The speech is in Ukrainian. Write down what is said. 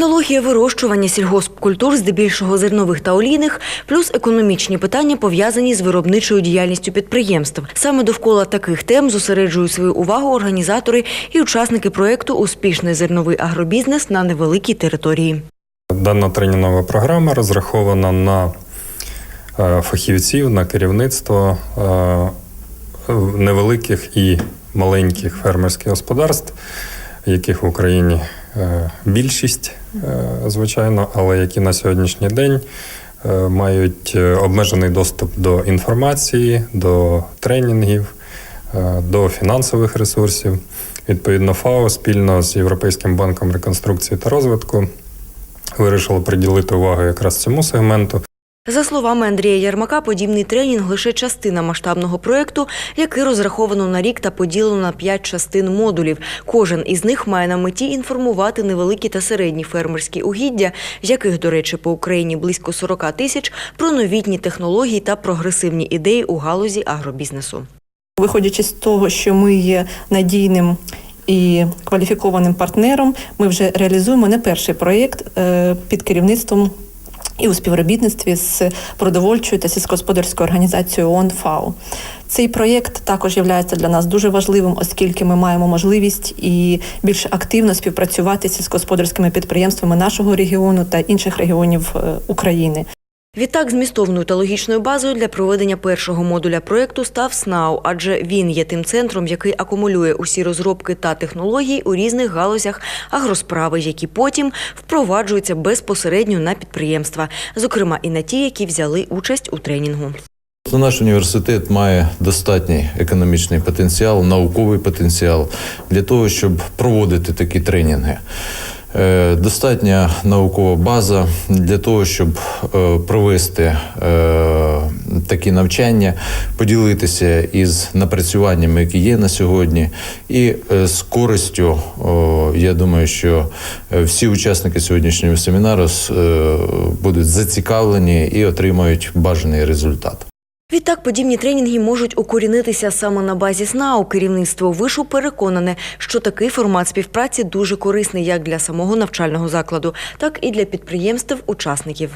Технологія вирощування сільгоспкультур, здебільшого зернових та олійних, плюс економічні питання пов'язані з виробничою діяльністю підприємств. Саме довкола таких тем зосереджують свою увагу організатори і учасники проєкту Успішний зерновий агробізнес на невеликій території. Дана тренінгова програма розрахована на е, фахівців, на керівництво е, невеликих і маленьких фермерських господарств, яких в Україні е, більшість, е, звичайно, але які на сьогоднішній день е, мають обмежений доступ до інформації, до тренінгів, до фінансових ресурсів. Відповідно, ФАО спільно з Європейським банком реконструкції та розвитку вирішили приділити увагу якраз цьому сегменту. За словами Андрія Ярмака, подібний тренінг лише частина масштабного проєкту, який розраховано на рік та поділено на п'ять частин модулів. Кожен із них має на меті інформувати невеликі та середні фермерські угіддя, яких, до речі, по Україні близько 40 тисяч, про новітні технології та прогресивні ідеї у галузі агробізнесу. Виходячи з того, що ми є надійним і кваліфікованим партнером, ми вже реалізуємо не перший проєкт е, під керівництвом і у співробітництві з продовольчою та сільськогосподарською організацією ООН ФАО. Цей проєкт також є для нас дуже важливим, оскільки ми маємо можливість і більш активно співпрацювати з сільськогосподарськими підприємствами нашого регіону та інших регіонів е, України. Відтак, змістовною та логічною базою для проведення першого модуля проєкту став СНАУ, адже він є тим центром, який акумулює усі розробки та технології у різних галузях агросправи, які потім впроваджуються безпосередньо на підприємства, зокрема і на ті, які взяли участь у тренінгу. Наш університет має достатній економічний потенціал, науковий потенціал для того, щоб проводити такі тренінги. Е, Достатня наукова база для того, щоб е, провести е, такі навчання, поділитися із напрацюваннями, які є на сьогодні, і з користю. Я думаю, що всі учасники сьогоднішнього семінару будуть зацікавлені і отримають бажаний результат. Відтак, подібні тренінги можуть укорінитися саме на базі СНАУ. Керівництво вишу переконане, що такий формат співпраці дуже корисний як для самого навчального закладу, так і для підприємств-учасників.